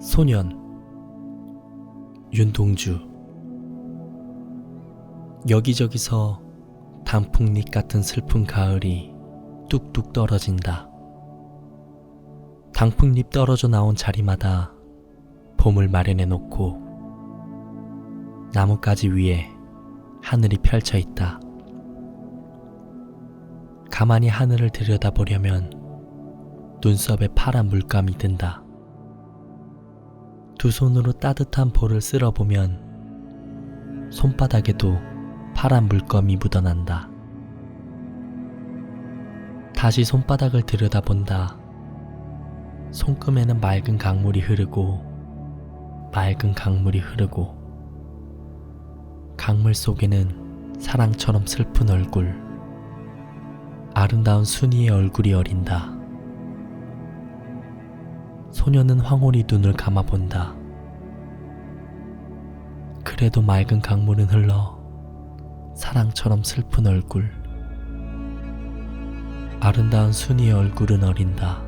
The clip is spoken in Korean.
소년 윤동주 여기저기서 단풍잎 같은 슬픈 가을이 뚝뚝 떨어진다. 단풍잎 떨어져 나온 자리마다 봄을 마련해 놓고 나뭇가지 위에 하늘이 펼쳐 있다. 가만히 하늘을 들여다보려면 눈썹에 파란 물감이 든다. 두 손으로 따뜻한 볼을 쓸어보면 손바닥에도 파란 물감이 묻어난다. 다시 손바닥을 들여다본다. 손금에는 맑은 강물이 흐르고 맑은 강물이 흐르고 강물 속에는 사랑처럼 슬픈 얼굴 아름다운 순이의 얼굴이 어린다. 소녀는 황홀히 눈을 감아본다. 그래도 맑은 강물은 흘러 사랑처럼 슬픈 얼굴. 아름다운 순이의 얼굴은 어린다.